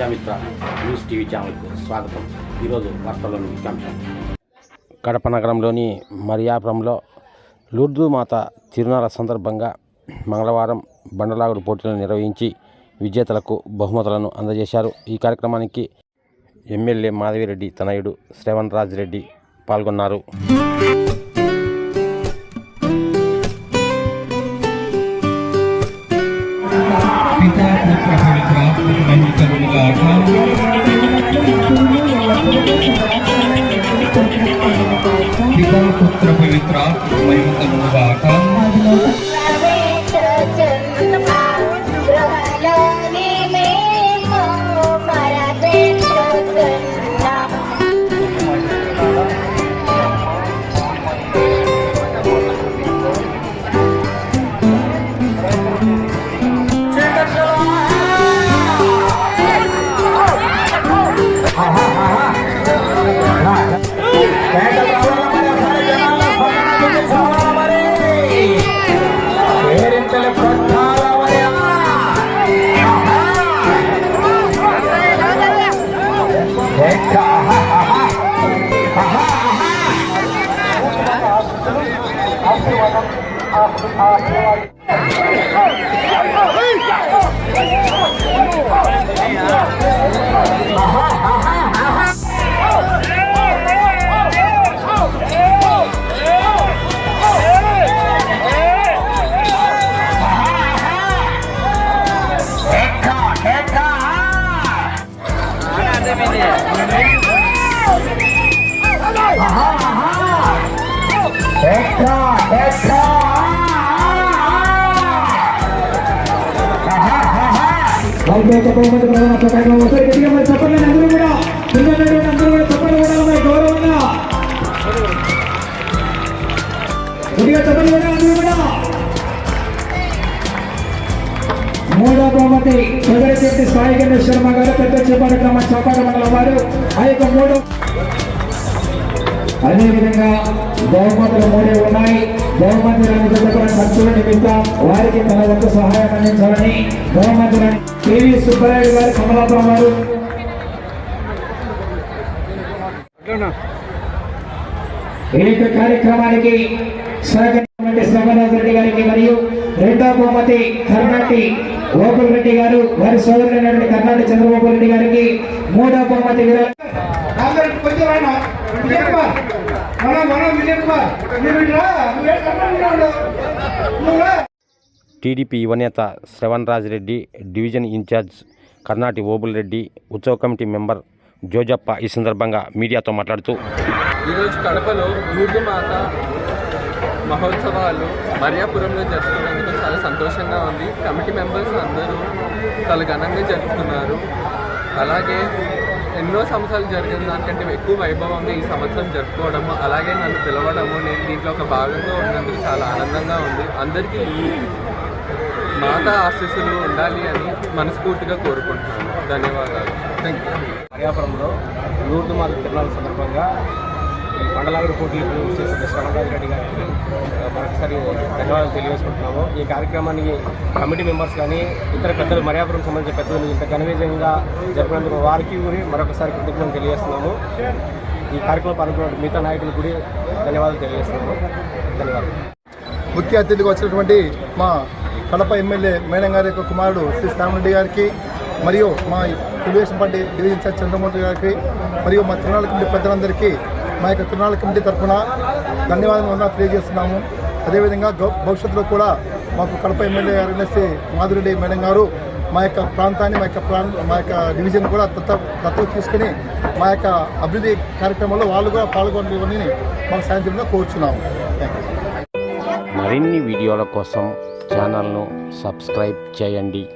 Vidya Mitra news TV ఛానల్కు స్వాగతం. ఈరోజు వార్తల్లోని ముఖ్యాంశం. కడప నగరంలోని మరియాపురంలో లూర్దు మాత తిరునాళ్ళ సందర్భంగా మంగళవారం బండలాగుడు పోటీలను నిర్వహించి విజేతలకు బహుమతులను అందజేశారు. ఈ కార్యక్రమానికి ఎమ్మెల్యే మాధవిరెడ్డి తనయుడు శ్రవణ్ రాజ్ రెడ్డి పాల్గొన్నారు. पिता पुत्र पवित्रात्मयं तमोवाकाम् That's right, that's right. వైద్య బహుమతి ప్రధాన ప్రకారం ఒకసారి గట్టిగా మరి చెప్పండి అందరూ కూడా పిల్లలు అందరూ కూడా చెప్పండి కూడా ఉన్నాయి గౌరవంగా గట్టిగా చెప్పండి కూడా అందరూ కూడా మూడో బహుమతి ప్రజలశక్తి సాయి గణేష్ శర్మ గారు పెద్ద చేపాటి గ్రామ చాపాట మండలం వారు. ఆ యొక్క మూడో అదేవిధంగా బహుమతులు మూడే ఉన్నాయి. బహుమతులను జతపడిన ఖర్చుల నిమిత్తం వారికి తన వంతు సహాయం అందించాలని బహుమతులను కేవీ సుబ్బరాయుడు గారు కమలాపురం వారు ఈ యొక్క కార్యక్రమానికి సహకరించినటువంటి శ్రవణరాజు రెడ్డి గారికి మరియు రెండో బహుమతి కర్ణాటి గోపుల్ రెడ్డి గారు వారి సోదరులైనటువంటి కర్ణాటి చంద్రబాబు రెడ్డి గారికి మూడో బహుమతి విరా కొంచెం ఆయన విజయ్ కుమార్ విజయ్ కుమార్ టీడీపీ యువనేత Shravan Raj Reddy division in charge Karnati Obul Reddy ఉత్సవ కమిటీ మెంబర్ జోజప్ప ఈ సందర్భంగా మీడియాతో మాట్లాడుతూ ఈరోజు కడపలో మాత మహోత్సవాలు మరియాపురంలో జరుపుకున్నందుకు చాలా సంతోషంగా ఉంది. కమిటీ మెంబర్స్ అందరూ చాలా ఘనంగా జరుపుతున్నారు అలాగే ఎన్నో సంవత్సరాలు జరిగిన దానికంటే ఎక్కువ వైభవంగా ఈ సంవత్సరం జరుపుకోవడము అలాగే నన్ను పిలవడము నేను దీంట్లో ఒక భాగంగా ఉన్నందుకు చాలా ఆనందంగా ఉంది. అందరికీ మాత ఆశీస్సులు ఉండాలి అని మనస్ఫూర్తిగా కోరుకుంటున్నాను. ధన్యవాదాలు. థ్యాంక్ యూ హరియాపురంలో లూర్దు మాత తిరునాళ్ళ సందర్భంగా మండలాభివృద్ధి మండలాగడి పోటీలు చేసిన శ్రవణరాజు రెడ్డి గారికి మరొకసారి ధన్యవాదాలు తెలియజేసుకుంటున్నాము. ఈ కార్యక్రమానికి కమిటీ మెంబర్స్ కానీ ఇతర పెద్దలు మర్యాపురం సంబంధించిన పెద్దలు ఇంత ఘనవిజయంగా జరిపినందుకు వారికి గురి మరొకసారి కృతజ్ఞతలు తెలియజేస్తున్నాము. ఈ కార్యక్రమం పాల్గొన్న మిగతా నాయకులు కూడా ధన్యవాదాలు తెలియజేస్తున్నాము. ధన్యవాదాలు. ముఖ్య అతిథిగా వచ్చినటువంటి మా కడప ఎమ్మెల్యే మేడం గారి యొక్క కుమారుడు శ్రీ శ్యామరెడ్డి గారికి మరియు మా Telugu Desam party division incharge Chandramurthy గారికి మరియు మా తిరునాళ్ళ పెద్దలందరికీ మా యొక్క తిరునాళ్ళ కమిటీ తరఫున ధన్యవాదాలు తెలియజేస్తున్నాము. అదేవిధంగా గౌ- భవిష్యత్తులో కూడా మాకు కడప ఎమ్మెల్యే గారు ఎన్ఎస్సీ మాధురెడ్డి మేడం గారు మా యొక్క ప్రాంతాన్ని మా యొక్క ప్రాంత మా యొక్క డివిజన్ కూడా దత్త దత్తత తీసుకుని మా యొక్క అభివృద్ధి కార్యక్రమంలో వాళ్ళు కూడా పాల్గొని మాకు సాయంత్రంగా కోరుచున్నాము. మరిన్ని వీడియోల కోసం ఛానల్ను సబ్స్క్రైబ్ చేయండి.